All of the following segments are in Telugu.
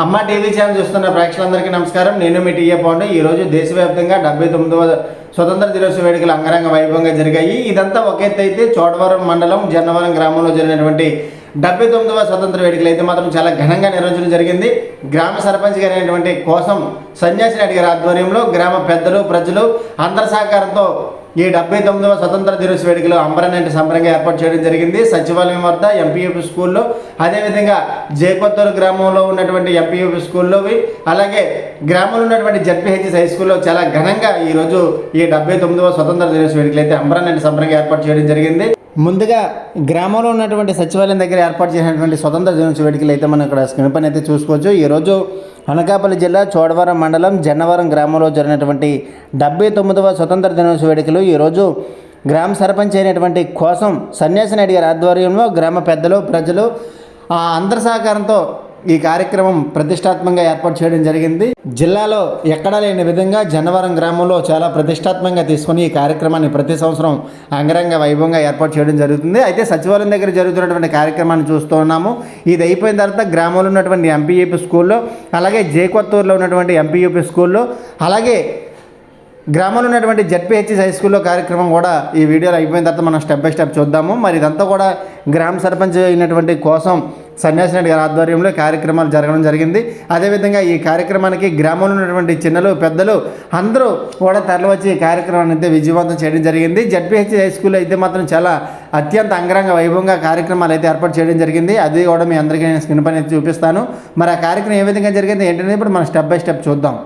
అమ్మ టీవీ ఛానల్ చూస్తున్న ప్రేక్షకులందరికీ నమస్కారం. నేను మీ టీఏ పాండు. ఈ రోజు దేశవ్యాప్తంగా డెబ్బై తొమ్మిదవ స్వతంత్ర దినోత్సవ వేడుకలు అంగరంగ వైభవంగా జరిగాయి. ఇదంతా ఒక ఎత్తు అయితే చోడవరం మండలం జన్నవరం గ్రామంలో జరిగినటువంటి డెబ్బై తొమ్మిదవ స్వతంత్ర వేడుకలు అయితే మాత్రం చాలా ఘనంగా నిర్వహించడం జరిగింది. గ్రామ సర్పంచ్ గారైనటువంటి కోసం సన్యాసి రెడ్డి గారి ఆధ్వర్యంలో గ్రామ పెద్దలు ప్రజలు అందరి సహకారంతో ఈ డెబ్బై తొమ్మిదవ స్వతంత్ర దినోత్సవ వేడుకలు అంబరనేటి సంబరంగా ఏర్పాటు చేయడం జరిగింది. సచివాలయం వద్ద ఎంపీఎఫ్ స్కూల్లో అదేవిధంగా జయకొత్తూరు గ్రామంలో ఉన్నటువంటి ఎంపీఎఫ్ స్కూల్లో అలాగే గ్రామంలో ఉన్నటువంటి జడ్పీహెచ్ఎస్ హై స్కూల్లో చాలా ఘనంగా ఈరోజు ఈ డెబ్బై తొమ్మిదవ స్వతంత్ర దినోత్సవ వేడుకలు అయితే అంబరనేటి సంబరంగా ఏర్పాటు చేయడం జరిగింది. ముందుగా గ్రామంలో ఉన్నటువంటి సచివాలయం దగ్గర ఏర్పాటు చేసినటువంటి స్వతంత్ర దినోత్సవ వేడుకలు అయితే మనం ఇక్కడ స్క్రీన్ పని అయితే చూసుకోవచ్చు. ఈరోజు అనకాపల్లి జిల్లా చోడవరం మండలం జన్నవరం గ్రామంలో జరిగినటువంటి డెబ్బై తొమ్మిదవ స్వతంత్ర దినోత్సవ వేడుకలు ఈరోజు గ్రామ సర్పంచ్ అయినటువంటి కోసం సన్యాసి నాయుడు గారి ఆధ్వర్యంలో గ్రామ పెద్దలు ప్రజలు ఆ అందరి సహకారంతో ఈ కార్యక్రమం ప్రతిష్టాత్మకంగా ఏర్పాటు చేయడం జరిగింది. జిల్లాలో ఎక్కడా లేని విధంగా జన్నవరం గ్రామంలో చాలా ప్రతిష్టాత్మకంగా తీసుకొని ఈ కార్యక్రమాన్ని ప్రతి సంవత్సరం అంగరంగ వైభవంగా ఏర్పాటు చేయడం జరుగుతుంది. అయితే సచివాలయం దగ్గర జరుగుతున్నటువంటి కార్యక్రమాన్ని చూస్తూ ఉన్నాము. ఇది అయిపోయిన తర్వాత గ్రామంలో ఉన్నటువంటి ఎంపీయూపీ స్కూల్లో అలాగే జేకొత్తూరులో ఉన్నటువంటి ఎంపీయూపీ స్కూల్లో అలాగే గ్రామంలో ఉన్నటువంటి జడ్పీహెచ్ఎస్ హై స్కూల్లో కార్యక్రమం కూడా ఈ వీడియోలో అయిపోయిన తర్వాత మనం స్టెప్ బై స్టెప్ చూద్దాము. మరి ఇదంతా కూడా గ్రామ సర్పంచ్ అయినటువంటి కోసం సన్యాసి రెడ్డి గారి ఆధ్వర్యంలో కార్యక్రమాలు జరగడం జరిగింది. అదేవిధంగా ఈ కార్యక్రమానికి గ్రామంలో ఉన్నటువంటి చిన్నలు పెద్దలు అందరూ కూడా తరలివచ్చి ఈ కార్యక్రమాన్ని అయితే విజయవంతం చేయడం జరిగింది. జడ్పీహెచ్ హై స్కూల్ అయితే మాత్రం చాలా అత్యంత అంగరంగ వైభవంగా కార్యక్రమాలు అయితే ఏర్పాటు చేయడం జరిగింది. అది కూడా మీ అందరికీ నేను స్క్రీన్ పైన అయితే చూపిస్తాను. మరి ఆ కార్యక్రమం ఏ విధంగా జరిగింది ఏంటనేది ఇప్పుడు మనం స్టెప్ బై స్టెప్ చూద్దాం.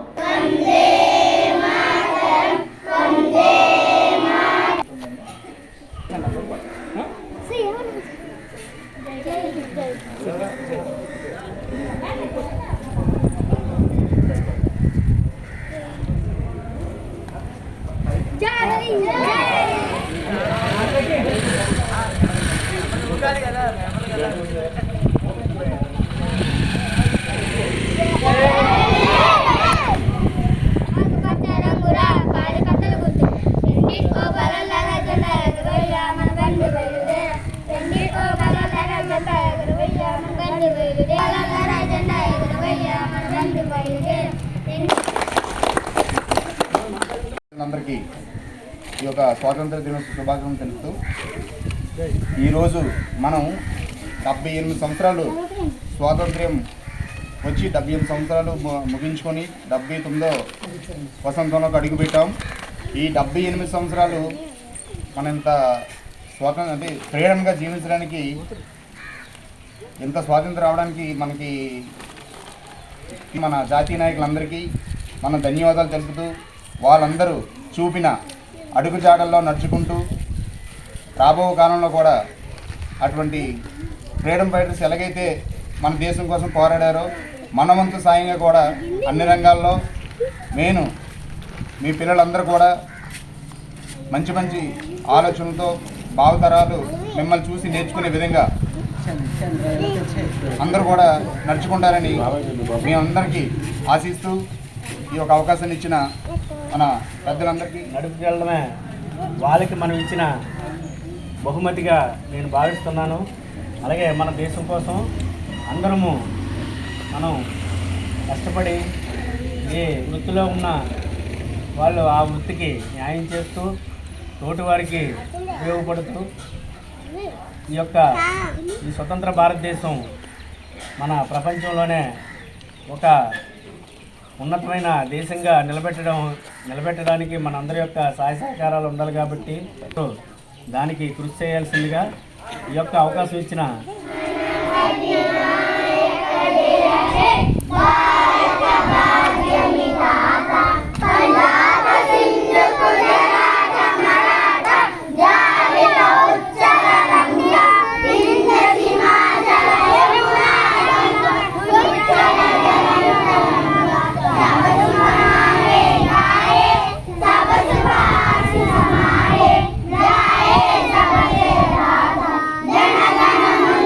స్వాతంత్ర దినోత్సవ శుభాకాంక్షలు తెలుపుతూ ఈరోజు మనం డెబ్బై ఎనిమిది సంవత్సరాలు స్వాతంత్ర్యం వచ్చి డెబ్బై ఎనిమిది సంవత్సరాలు ము- ముగించుకొని డెబ్బై తొమ్మిదో వసంతంలోకి అడుగుపెట్టాం. ఈ డెబ్బై ఎనిమిది సంవత్సరాలు మనంత స్వాతంత్ర అంటే ఫ్రీడమ్గా జీవించడానికి ఇంత స్వాతంత్రం రావడానికి మనకి మన జాతీయ నాయకులందరికీ మన ధన్యవాదాలు తెలుపుతూ వాళ్ళందరూ చూపిన అడుగుజాడల్లో నడుచుకుంటూ రాబో కాలంలో కూడా అటువంటి ఫ్రీడమ్ ఫైటర్స్ ఎలాగైతే మన దేశం కోసం పోరాడారో మనవంతు సాయంగా కూడా అన్ని రంగాల్లో నేను మీ పిల్లలందరూ కూడా మంచి మంచి ఆలోచనలతో భావతరాలు మిమ్మల్ని చూసి నేర్చుకునే విధంగా అందరూ కూడా నడుచుకుంటారని మీ అందరికీ ఆశిస్తూ ఈ యొక్క అవకాశాన్ని ఇచ్చిన మన పెద్దలందరికీ నడుపుకెళ్ళడమే వాళ్ళకి మనం ఇచ్చిన బహుమతిగా నేను భావిస్తున్నాను. అలాగే మన దేశం కోసం అందరము మనం కష్టపడి ఏ వృత్తిలో ఉన్న వాళ్ళు ఆ వృత్తికి న్యాయం చేస్తూ తోటివారికి ఉపయోగపడుతూ ఈ యొక్క ఈ స్వతంత్ర భారతదేశం మన ప్రపంచంలోనే ఒక ఉన్నతమైన దేశంగా నిలబెట్టడం నిలబెట్టడానికి మనందరి యొక్క సహాయ సహకారాలు ఉండాలి కాబట్టి దానికి కృషి చేయాల్సిందిగా ఈ యొక్క అవకాశం ఇచ్చిన జనగణ మంగళ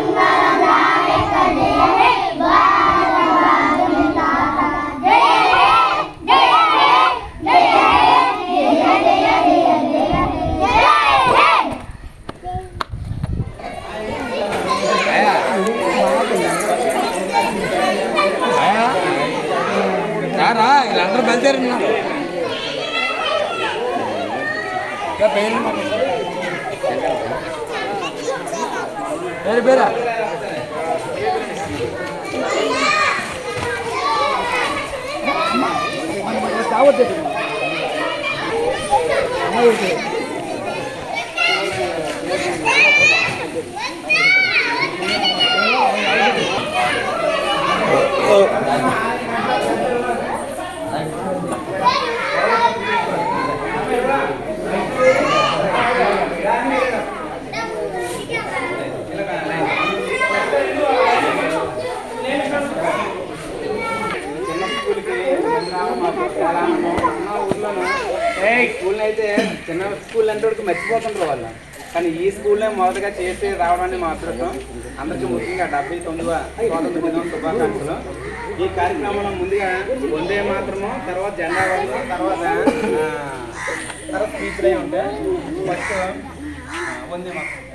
రా వీళ్ళందరూ బయలుదేరున్నారు పేరు పేరా చిన్న స్కూల్కి రావడం మాకు చాలా ఆనందం. మా ఊర్లోనూ స్కూల్ అయితే చిన్న స్కూల్ అంటే వాడికి మర్చిపోతుంటారు వాళ్ళు కానీ ఈ స్కూల్లో మొదటగా చేసి రావడాన్ని మా అదృష్టం అందరికీ ముఖ్యంగా డెబ్బై తొమ్మిదవ స్వాతంత్ర దినం శుభాకాంక్షలు. ఈ కార్యక్రమంలో ముందుగా వందే మాత్రము తర్వాత జెండా వాళ్ళు తర్వాత తర్వాత స్పీచ్లు అయి ఉంటాయి ఫస్ట్ వందే మాత్రం.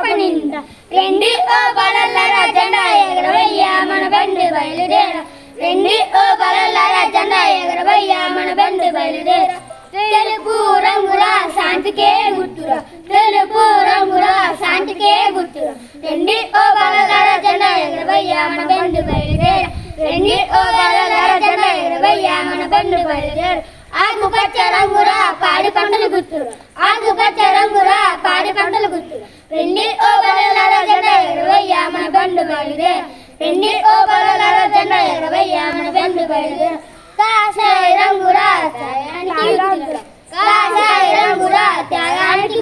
ఆకాశపు నిండా ఓ బలల్లరా జెండా ఎగరవయ్యా మన బండి బయలుదేర. రెండి ఓ బలల్లరా జెండా ఎగరవయ్యా మన బండి బయలుదేర. తెలుపు రంగుల శాంతికే గుర్తురా. తెలుపు రంగుల శాంతికే గుర్తురా. రెండి ఓ బలగార జెండా ఎగరవయ్యా మన బండి బయలుదేర. రెండి ఓ బలగార జెండా ఎగరవయ్యా మన బండి బయలుదేర. ఆకుపచ్చ రంగుల పాడి పంటలు గుర్తురు. ఆకుపచ్చ రంగురా పాడి పంటలు గుర్తురు. రెండి ఓ బలగార జెండా ఇరవై మన బండి బయలుదేర రెండి ఓ బలగార జెండా ఎగరవయ్యా మన బండి బయలుదేర కాషాయ రంగుల త్యాగానికి కాషాయ రంగుల త్యాగానికి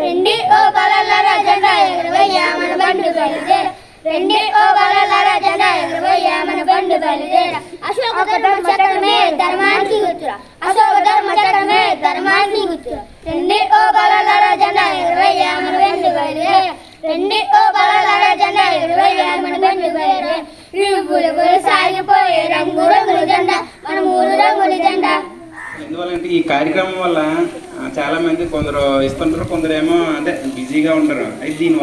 రెండి ఓ బలల్లర జెండా ఎగరవయ్యా మన బండు బయలుదేర రెండి ఓ బలల్లర జెండా ఇరవై మన బండు బయలుదేర అశోక ధర్మ చక్రమే ధర్మ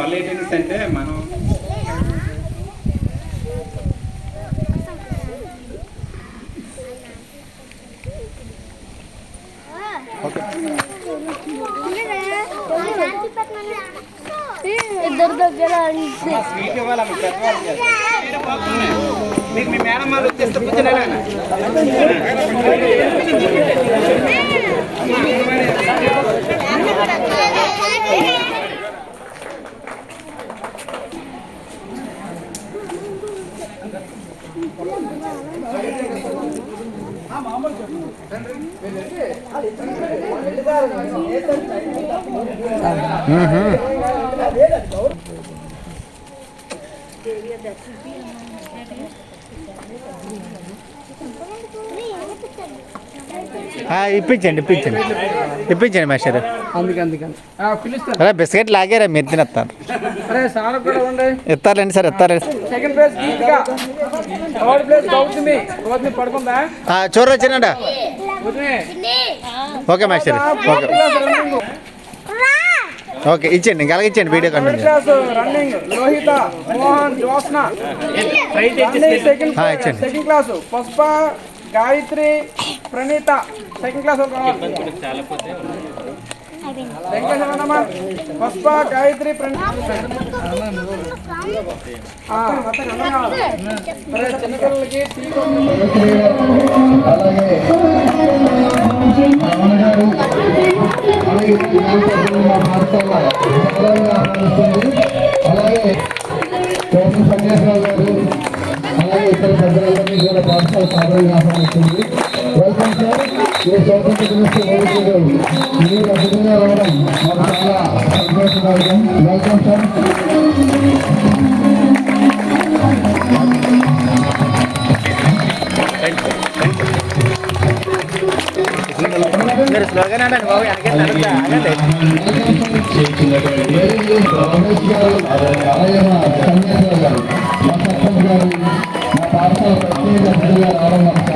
పర్లేటెన్స్ అంటే మనం ఇద్దరు దగ్గర అమ్మా, స్వీట్ ఇవ్వాలమ్మా పెద్దవాళ్ళకి మీకు మీ మేడం వాళ్ళు వచ్చేస్తే కూర్చోలేరా ఆ, ఇప్పించండి ఇప్పించండి. ఇప్పించండి మాస్టర్. అందుకే అందుకని బిస్కెట్ లాగారా మీరు తినేస్తారు. అరే సార్ చూరు వచ్చినాడా Gautami. Okay master okay. Okay ఇచ్చేయండి ఇంకా ఇచ్చేయండి video class running Lohitha Mohan running second class Pushpa Gayathri Praneetha. Second class Pushpa Gayathri చిన్నపిల్లలకి అలాగే గారు అలాగే ఇతర పెద్దలందరినీ కూడా పాఠశాల సాధారణంగా ఆహ్వానిస్తుంది వెల్కమ్ సార్ ఈ స్వాతంత్ర దినోత్సవ మీరు అద్భుతంగా రావడం మాకు చాలా సంతోషదాయకం వెల్కమ్ సార్ మీరు అండి బాబు వెనకే మా పాఠశాల ప్రత్యేక రావడం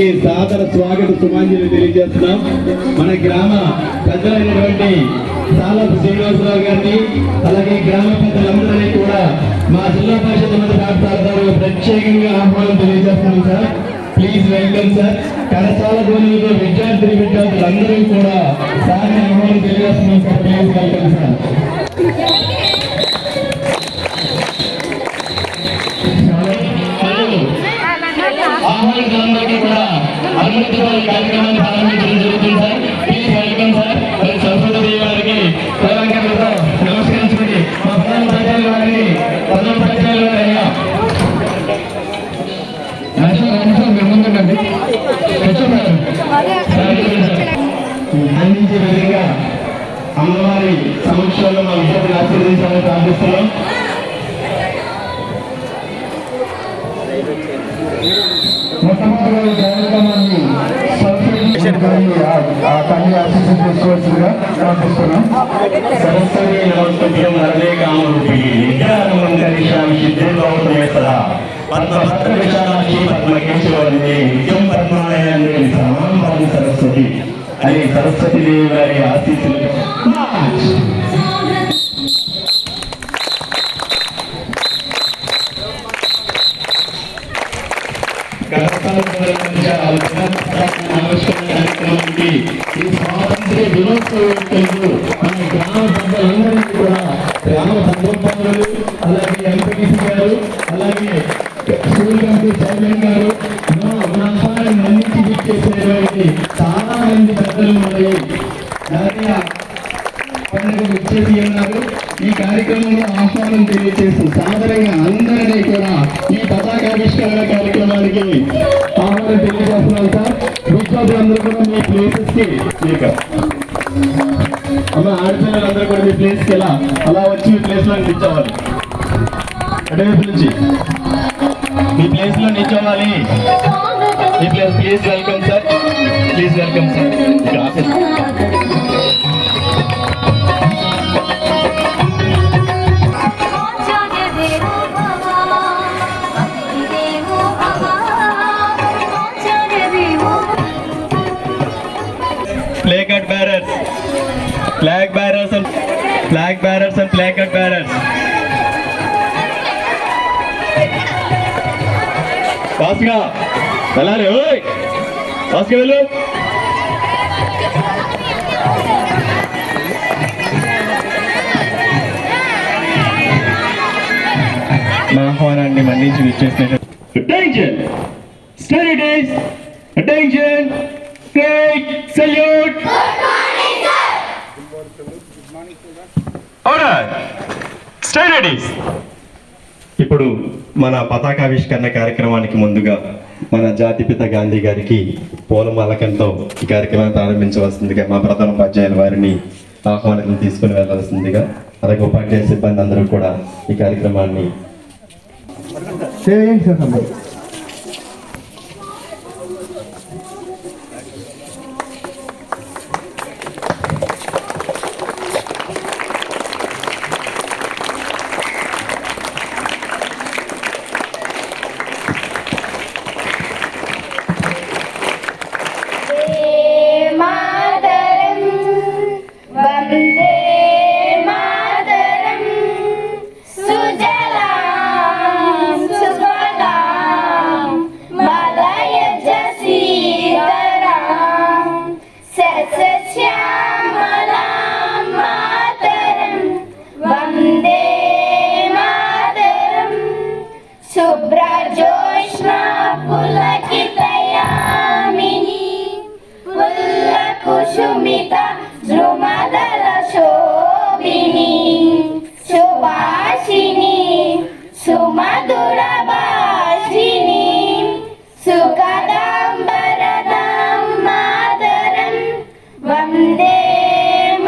పెద్దలందరికీ సాదర స్వాగత సుమాంజలి తెలియజేస్తున్నాం. మన గ్రామ పెద్దలైనటువంటి సాలపు శ్రీనివాసరావు గారిని అలాగే గ్రామ పెద్దలందరినీ కూడా మా జిల్లా పరిషత్ మంత్రి డాక్టర్ గారు ప్రత్యేకంగా ఆహ్వానం తెలియజేస్తున్నాం సార్. Please welcome sir. కరచాల ధ్వనులతో విద్యార్థి విద్యార్థులందరూ కూడా సార్ని ఆహ్వానం తెలియజేస్తున్నాం సార్. Please welcome sir. అనుమతితో కార్యక్రమాన్ని ప్రారంభించడం జరుగుతుంది సార్ ప్లీజ్ వెల్కమ్ సార్ మరి సరస్వతి దేవి గారికి నమస్కరించుకుని మా ప్రధాన ప్రధాన అయ్యా ముందుండండి అందించే విధంగా అమ్మవారి సమక్షంలో మా విద్యార్థులు ఆశీర్వదించాలని ప్రార్థిస్తున్నాం మొట్టమొదటి కార్యక్రమాన్ని సరస్వతి ఆ తల్లి ఆశీస్సు తీసుకోవాల్సిందిగా ప్రార్థిస్తున్నాం సరస్వతి నమస్కృత్యం వరదే కామరూపి విద్యారంగం సిద్ధే గౌతమేశ్వర పద్మభద్ర విశాలాక్షి పద్మకేశవర్ణి నిత్యం పద్మాలయాన్ని సమాం సరస్వతి అని సరస్వతి దేవి గారి ఆశీస్సులతో కార్యక్రమానికి ఈ స్వాతంత్ర్య మన గ్రామ కూడా గ్రామ సందర్భాలు అలాగే గారు అలాగే స్కూల్ చైర్మన్ గారు మా చాలా మంది పెద్దలు ఉన్నాయి అలాగే పండుగ ఉన్నారు ఈ కార్యక్రమంలో ఆహ్వానం తెలియజేసి సాధారణంగా అందరూ మీ ప్లేసెస్కి మీకు అమ్మ ఆడపిల్లలందరూ కూడా మీ ప్లేస్కి ఎలా అలా వచ్చి మీ ప్లేస్లో నిల్చోవాలి అటువైపు నుంచి మీ ప్లేస్లో నిల్చోవాలి మీ place please welcome sir please welcome sir ఇక్కడ office flag bearers and play card bearers ఫాస్ట్గా వెళ్ళాలి ఓయ్ ఫాస్ట్గా వెళ్ళు మా ఆహ్వానాన్ని మన్నించి విచ్చేసిన attention study days attention salute study days ఇప్పుడు మన పతాకావిష్కరణ కార్యక్రమానికి ముందుగా మన జాతిపిత గాంధీ గారికి పూలమాలకంతో ఈ కార్యక్రమాన్ని ప్రారంభించవలసిందిగా మా ప్రధాన ఉపాధ్యాయుల వారిని ఆహ్వానం తీసుకుని వెళ్ళవలసిందిగా అలాగే ఉపాధ్యాయ సిబ్బంది అందరూ కూడా ఈ కార్యక్రమాన్ని সুমিতা ধ্রুমাদারা শোভিনী সুবাসিনী সুমাদুরা বাসিনী সুখদাম বরদাম মাদরন বন্দে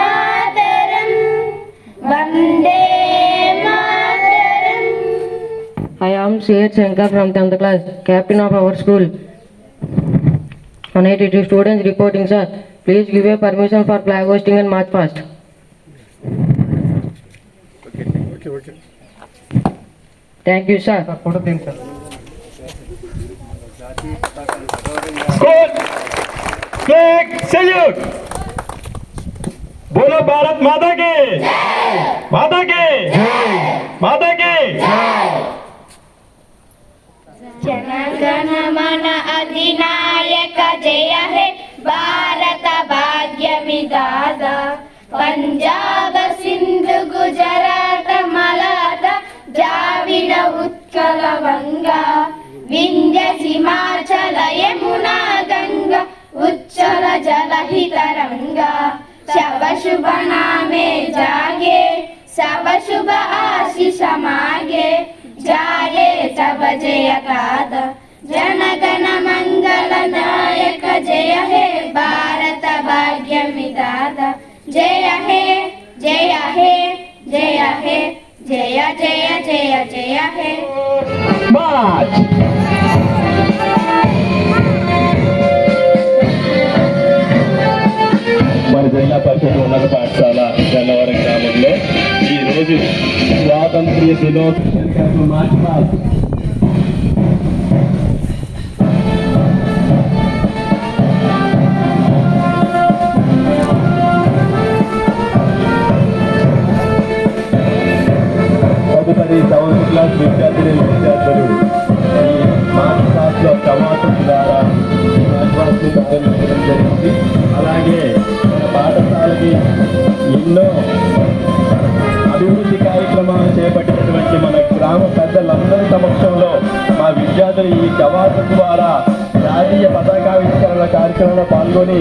মাদরন বন্দে মাদরন I am Sir Shankar from 10th class, captain of our school. 182 students reporting, sir. Please give a permission for flag hoisting and march past okay okay okay thank salute बोलो भारत माता के माता के माता के जय जय जय जय जय విధాత పంజాబ సింధు గుజరాత మలాత ద్రావిడ ఉత్కల వంగ వింధ్య హిమాచల యమునా గంగ ఉచ్చల జలహితరంగ శవ శుభ నామే జాగే శవ శుభ ఆశిష మాగే జాయే తవ జయ కాద. జనగణ మంగళ నాయక జయ హే భారత భాగ్య విధాత జయ హే జయ హే జయ హే జయ జయ జయ జయ హే మార్చ్ మన జిల్లా పరిషత్ ఉన్నత పాఠశాల గన్నవరం గ్రామంలో ఈ రోజు స్వాతంత్ర్య దినోత్సవం పాఠశాలకి ఎన్నో అభివృద్ధి కార్యక్రమాలు చేపట్టినటువంటి మన గ్రామ పెద్దలందరి సమక్షంలో మా విద్యార్థులు ఈ కవాతు ద్వారా జాతీయ పతాకావిష్కరణ కార్యక్రమంలో పాల్గొని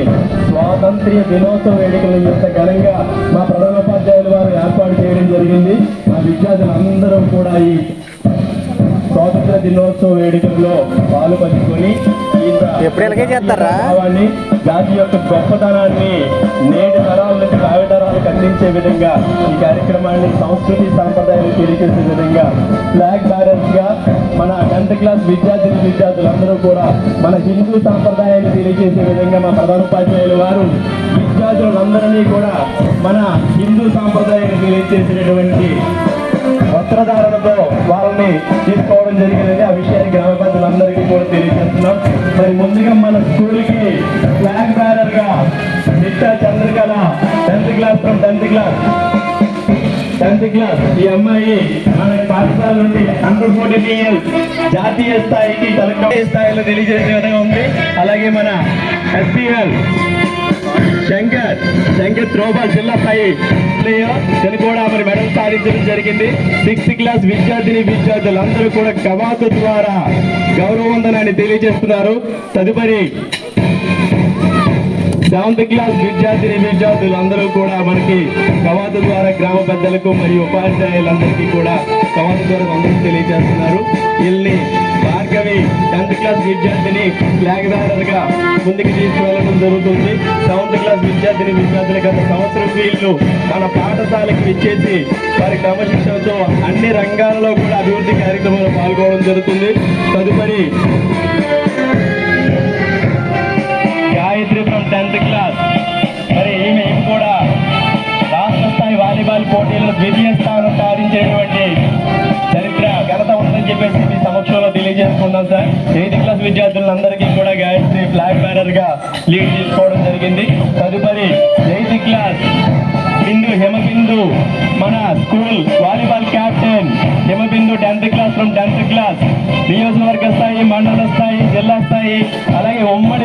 స్వాతంత్ర్య దినోత్సవ వేడుకలను ఇంత ఘనంగా మా ప్రధానోపాధ్యాయుల వారు ఏర్పాటు చేయడం జరిగింది. మా విద్యార్థులందరూ కూడా ఈ స్వాతంత్ర దినోత్సవ వేడుకల్లో పాలు పంచుకొని ఎప్పుడు ఎలాగే చేస్తారా? భావాన్ని, జాతి యొక్క గొప్పతనాన్ని నేటి తరాల నుంచి భావి తరాలకు అందించే విధంగా ఈ కార్యక్రమాన్ని సంస్కృతి సాంప్రదాయాలు తెలియజేసే విధంగా ఫ్లాగ్ బ్యారర్స్గా మన టెన్త్ క్లాస్ విద్యార్థులు విద్యార్థులందరూ కూడా మన హిందూ సాంప్రదాయాన్ని తెలియజేసే విధంగా మా ప్రధానోపాధ్యాయులు వారు విద్యార్థులందరినీ కూడా మన హిందూ సాంప్రదాయాన్ని తెలియజేసినటువంటి వస్త్రధారణతో వాళ్ళని తీసుకోవడం జరిగింది ఆ విషయాన్ని గ్రామ ప్రజలందరికీ కూడా తెలియజేస్తున్నాం. మరి ముందుగా మన స్కూల్కి flag బ్యారర్గా Nitya Chandrakala tenth class from tenth class. Tenth class. ఈ అమ్మాయి మన పాఠశాల నుండి అండర్ ఫోర్టీన్ ఇయర్స్ జాతీయ స్థాయికి తన స్థాయిలో తెలియజేసే విధంగా ఉంది. అలాగే మన ఎస్పీఎల్ శంకర్ శంకర్ త్రోబాల్ జిల్లా స్థాయి ప్లేయర్ తను కూడా మరి మెడల్ సాధించడం జరిగింది. సిక్స్త్ క్లాస్ విద్యార్థిని విద్యార్థులందరూ కూడా కవాతు ద్వారా గౌరవవందనాన్ని తెలియజేస్తున్నారు. తదుపరి సెవెంత్ క్లాస్ విద్యార్థిని విద్యార్థులు అందరూ కూడా మనకి కవాత ద్వారా గ్రామ పెద్దలకు మరియు ఉపాధ్యాయులందరికీ కూడా కవాత ద్వారా అందరూ తెలియజేస్తున్నారు. వీళ్ళని భార్గవి టెన్త్ క్లాస్ విద్యార్థిని ఫ్లాగ్ బేరర్ ముందుకు తీసుకువెళ్ళడం జరుగుతుంది. సెవెంత్ క్లాస్ విద్యార్థిని విద్యార్థులు గత సంవత్సరం వీళ్ళు మన పాఠశాలకు ఇచ్చేసి వారి క్రమశిక్షణతో అన్ని రంగాలలో కూడా అభివృద్ధి కార్యక్రమంలో పాల్గొనడం జరుగుతుంది. తదుపరి టెన్త్ క్లాస్. మరి ఈమె కూడా రాష్ట్ర స్థాయి వాలీబాల్ పోటీల్లో ద్వితీయ స్థానం సాధించేటువంటి చరిత్ర ఘనత ఉందని చెప్పేసి మీ సమక్షంలో తెలియజేసుకున్నాం సార్. ఎయిత్ క్లాస్ విద్యార్థులందరికీ కూడా గాయత్రి ఫ్లాగ్ బ్యారర్గా లీడ్ తీసుకోవడం జరిగింది. తదుపరి ఎయిత్ క్లాస్ బిందు హిమబిందు మన school volleyball captain Himabindu tenth class from tenth class. నియోజకవర్గ స్థాయి మండల స్థాయి జిల్లా స్థాయి అలాగే ఉమ్మడి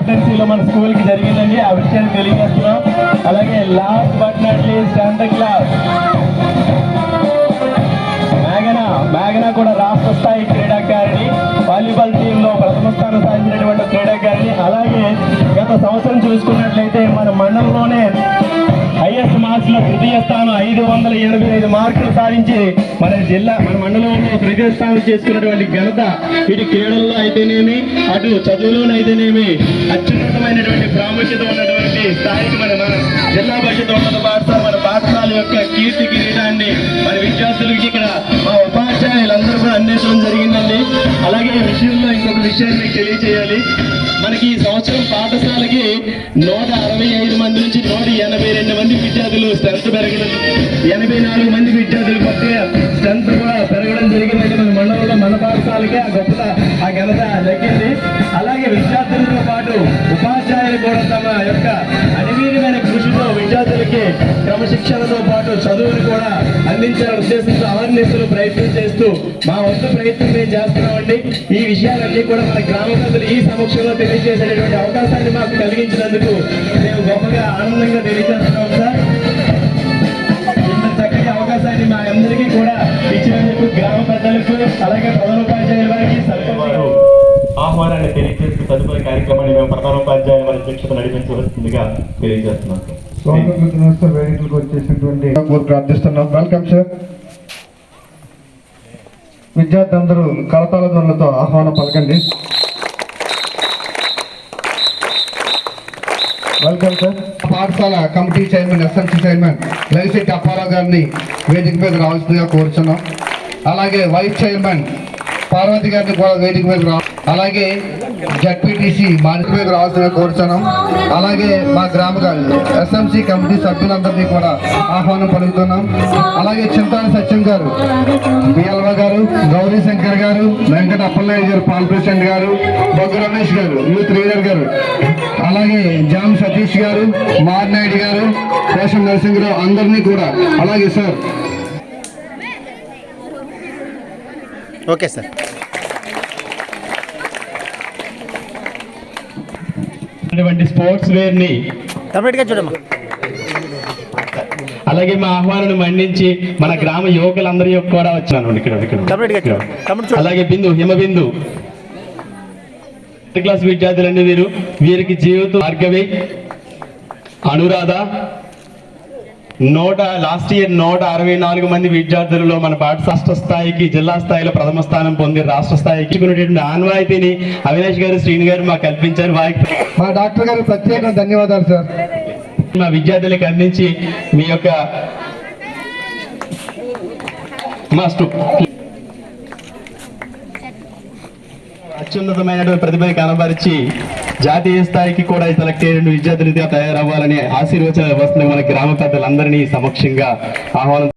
క్యాప్టెన్సీలో మన స్కూల్కి జరిగిందండి. ఆ విషయాన్ని తెలియజేస్తున్నాం. అలాగే last but not least tenth class మేఘన మేఘన కూడా రాష్ట్ర స్థాయి క్రీడాకారిణి వాలీబాల్ టీంలో ప్రథమ స్థానం సాధించినటువంటి క్రీడాకారిణి. అలాగే గత సంవత్సరం చూసుకున్నట్లయితే మన మండలంలోనే హైయెస్ట్ తృతీయ స్థానం ఐదు వందల ఎనభై ఐదు మార్కులు సాధించి మన జిల్లా మన మండలంలో తృతీయ స్థానం చేసుకున్నటువంటి ఘనత ఇటు క్రీడల్లో అయితేనేమి అటు చదువులోనైతేనేమి అత్యున్నతమైనటువంటి ప్రాముఖ్యత ఉన్నటువంటి స్థాయికి మన మన జిల్లా పరిషత్ ఉన్నత పాఠశాల మన పాఠశాల యొక్క కీర్తి కిరీటాన్ని మన విద్యార్థులకి ఇక్కడ మా ఉపాధ్యాయులందరూ కూడా అందించడం జరిగిందండి. అలాగే విషయంలో ఇంకొక విషయాన్ని మీకు తెలియజేయాలి మనకి ఈ సంవత్సరం పాఠశాలకి నూట ఎనభై నాలుగు మంది విద్యార్థులు కొత్త స్ట్రెంత్ కూడా పెరగడం జరిగిందండి. మన మండలంలో మన పాఠశాలకి ఆ గొప్పత ఆ ఘనత దక్కింది అలాగే విద్యార్థులతో పాటు ఉపాధ్యాయులు కూడా తమ యొక్క అనివీరమైన కృషితో విద్యార్థులకి క్రమశిక్షణతో పాటు చదువును కూడా అందించాలనే ఉద్దేశంతో అవేర్నెస్ ప్రయత్నం చేస్తూ మా వంతు ప్రయత్నం మేము చేస్తున్నామండి. ఈ విషయాలన్నీ కూడా మన గ్రామ ప్రజలు ఈ సమక్షంలో తెలియజేసేటటువంటి అవకాశాన్ని మాకు కలిగించినందుకు మేము గొప్పగా ఆనందంగా తెలియజేస్తున్నాం సార్. కూడా ఇచ్చినందుకు గ్రామ పెద్దలకు అలాగే ప్రధానోపాధ్యాయుల వారికి సర్పంచ్ ఆహ్వానాన్ని తెలియజేస్తూ తదుపరి కార్యక్రమాన్ని మేము ప్రధానోపాధ్యాయుల వారి శిక్షణ నడిపించవలసిందిగా తెలియజేస్తున్నాం. స్వాతంత్ర వచ్చేసినటువంటి ప్రార్థిస్తున్నాం వెల్కమ్ సార్ విద్యార్థులందరూ కరతాళ ధ్వనులతో ఆహ్వానం పలకండి. వెల్కమ్ సార్ పాఠశాల కమిటీ చైర్మన్ ఎస్ఎంసీ చైర్మన్ లైసెట్ అప్పారావు గారిని వేదిక మీద రావాల్సిందిగా కోరుచున్నాం. అలాగే వైస్ చైర్మన్ పార్వతి గారిని కూడా వేదిక మీద రావాలి అలాగే జడ్పీటీసీ మానిక రావాల్సిన కోరుతున్నాం అలాగే మా గ్రామ ఎస్ఎంసీ కమిటీ సభ్యులందరినీ కూడా ఆహ్వానం పలుకుతున్నాం. అలాగే చింతాల సత్యం గారు బిఎల్వ గారు గౌరీ శంకర్ గారు వెంకట అప్పలనాయుడు గారు పాల్ ప్రెసిడెంట్ గారు బొగ్గు రమేష్ గారు యూత్ లీడర్ గారు. అలాగే జామ్ సతీష్ గారు మార్నాయుడు గారు కోశం నరసింహరావు అందరినీ కూడా. అలాగే సార్. Okay sir. అటువంటి స్పోర్ట్స్ వేర్ని అలాగే మా ఆహ్వానాన్ని మన్నించి మన గ్రామ యువకులందరి యొక్క కూడా వచ్చాను ఇక్కడ ఇక్కడ అలాగే బిందు హిమబిందు. క్లాస్ విద్యార్థులండి వీరు. వీరికి జీవితం భార్గవి అనురాధ. నూట లాస్ట్ ఇయర్ నూట అరవై నాలుగు మంది విద్యార్థులలో మన రాష్ట్ర స్థాయికి జిల్లా స్థాయిలో ప్రథమ స్థానం పొంది రాష్ట్ర స్థాయికి ఉన్నటువంటి ఆన్వాయితీని అవినాష్ గారు శ్రీని గారు మాకు కల్పించారు. వారికి మా డాక్టర్ గారికి ప్రత్యేక ధన్యవాదాలు సార్. మా విద్యార్థులకు అందించి మీ యొక్క మా అత్యున్నతమైనటువంటి ప్రతిభ కనబరిచి జాతీయ స్థాయికి కూడా సెలెక్ట్ అయిన విద్యార్థులుగా తయారవ్వాలని ఆశీర్వచన వస్తున్న మన గ్రామ పెద్దలందరినీ సమక్షంగా ఆహ్వానం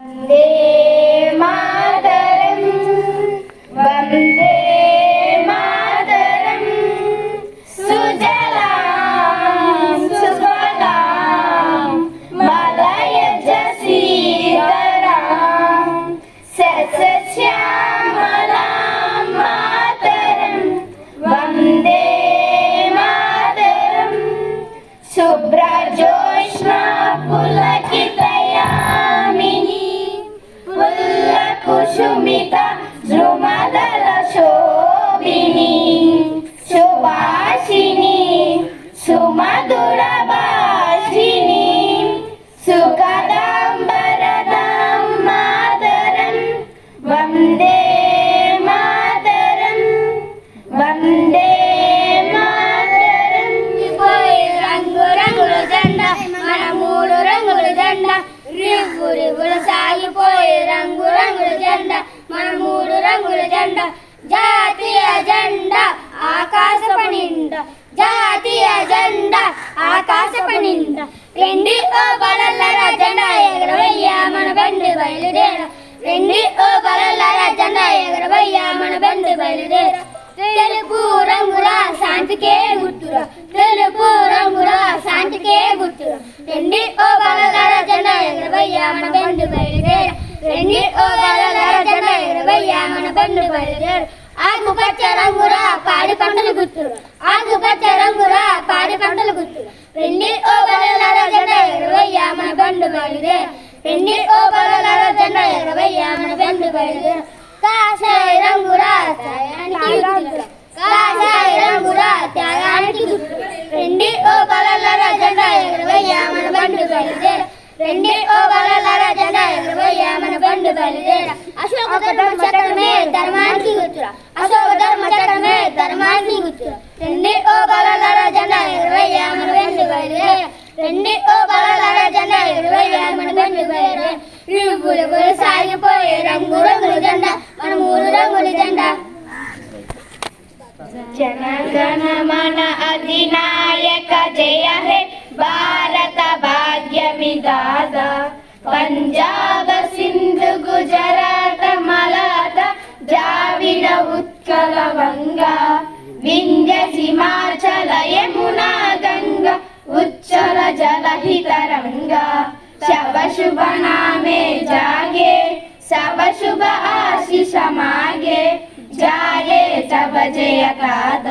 ఆశిష మాగే జాయే తవ జయ కాద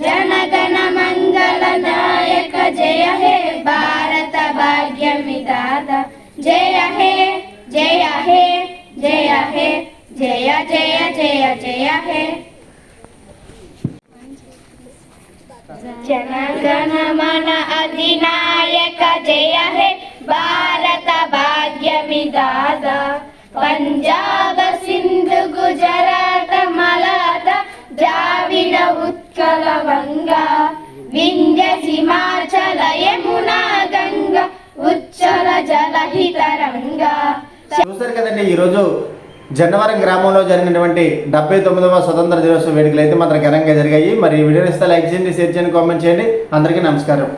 జనగణ మంగళ నాయక జయ హే భారత భాగ్య విదాత జయ హే జయ హే జయ హే జయ జయ జయ జయ హే జనగణ మన అధినాయక జయ హే భారత భాగ్య విదాత పంజాబ సింధు గుజరాత మలాత ద్రావిడ ఉత్కల వంగ. వింధ్య హిమాచల యమునా గంగ ఉచ్చల జలహితరంగ చూస్తారు కదండి ఈరోజు జన్నవరం గ్రామంలో జరిగినటువంటి డెబ్బై తొమ్మిదవ స్వతంత్ర దినోత్సవ వేడుకలు అయితే మాత్రం ఘనంగా జరిగాయి. మరి ఈ వీడియోని ఇస్తే లైక్ చేయండి షేర్ చేయండి కామెంట్ చేయండి. అందరికీ నమస్కారం.